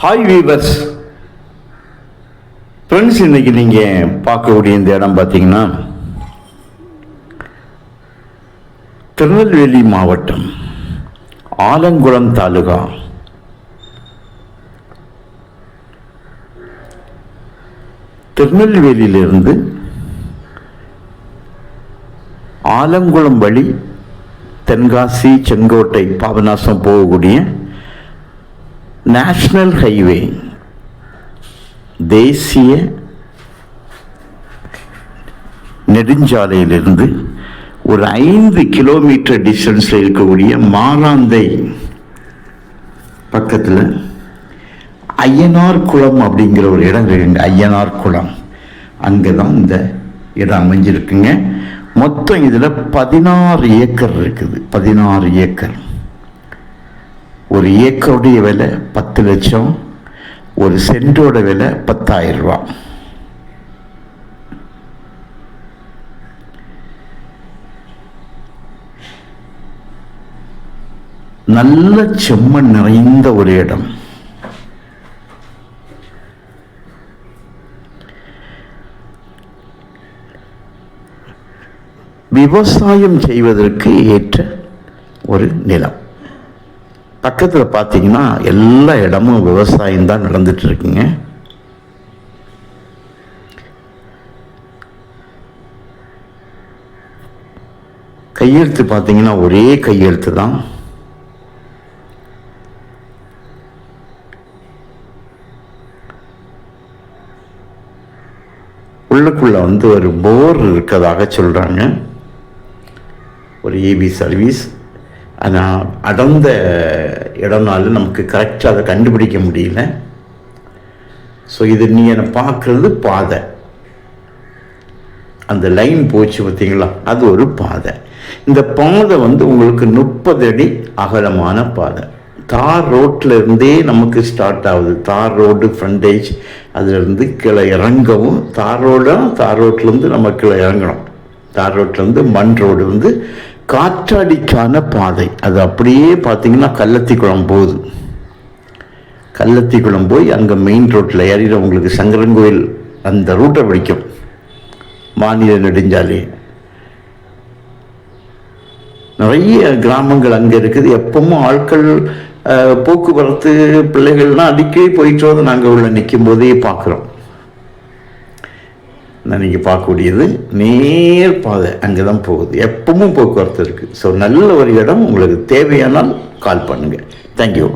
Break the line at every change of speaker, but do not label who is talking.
Hi viewers friends இன்னைக்கு நீங்கள் பார்க்கக்கூடிய இந்த இடம் பார்த்தீங்கன்னா திருநெல்வேலி மாவட்டம் ஆலங்குளம் தாலுகா. திருநெல்வேலியிலிருந்து ஆலங்குளம் வழி தென்காசி செங்கோட்டை பாபநாசம் போகக்கூடிய நேஷ்னல் ஹைவே தேசிய நெடுஞ்சாலையிலிருந்து ஒரு ஐந்து கிலோமீட்டர் டிஸ்டன்ஸில் இருக்கக்கூடிய மாலாந்தை பக்கத்தில் ஐயனார் குளம் அப்படிங்கிற ஒரு இடம் இருக்குங்க ஐயனார் குளம். அங்கே தான் இந்த இடம் அமைஞ்சிருக்குங்க. மொத்தம் இதில் பதினாறு ஏக்கர் இருக்குது. பதினாறு ஏக்கர். ஒரு ஏக்கருடைய விலை பத்து லட்சம் ஒரு சென்டோட விலை பத்தாயிரம் ரூபா. நல்ல செம்மண் நிறைந்த ஒரு இடம். விவசாயம் செய்வதற்கு ஏற்ற ஒரு நிலம். பக்கத்தில் பார்த்தீங்கன்னா எல்லா இடமும் விவசாயம் தான் நடந்துட்டு இருக்குங்க கையெழுத்து பார்த்தீங்கன்னா ஒரே கையெழுத்து தான். உள்ளுக்குள்ள வந்து ஒரு போர் இருக்கதாக சொல்கிறாங்க ஒரு ஏபி சர்வீஸ் ஆனால் அடர்ந்த இடம்னால நமக்கு கரெக்டாக அதை கண்டுபிடிக்க முடியல. ஸோ இது நீ என்னை பார்க்குறது பாதை. அந்த லைன் போச்சு பார்த்தீங்களா? அது ஒரு பாதை. இந்த பாதை வந்து உங்களுக்கு முப்பது அடி அகலமான பாதை. தார் ரோட்டில் இருந்தே நமக்கு ஸ்டார்ட் ஆகுது. தார் ரோடு ஃப்ரண்டேஜ் அதுலேருந்து கீழே இறங்கவும் தார் ரோடாக தார் ரோட்லேருந்து நம்ம கீழே இறங்கணும். தார் ரோட்லேருந்து மண் ரோடு வந்து காற்றாடிக்கான பாதை. அது அப்படியே பார்த்தீங்கன்னா கள்ளத்திக்குளம் போகுது. கள்ளத்திக்குளம் போய் அங்கே மெயின் ரோட்டில் ஏறிட உங்களுக்கு சங்கரன்கோயில் அந்த ரூட்டை பிடிக்கும். மாநில நெடுஞ்சாலை. நிறைய கிராமங்கள் அங்கே இருக்குது. எப்பவும் ஆட்கள் போக்குவரத்து பிள்ளைகள்லாம் அடிக்கடி போயிட்டு வந்து நாங்கள் உள்ள நிற்கும் போதே பார்க்குறோம். நீங்கள் பார்க்கக்கூடியது நேர் பாதை அங்கே தான் போகுது. எப்பவும் போக்குவரத்து இருக்குது ஸோ நல்ல ஒரு இடம். உங்களுக்கு தேவையானால் கால் பண்ணுங்கள் தேங்க்யூ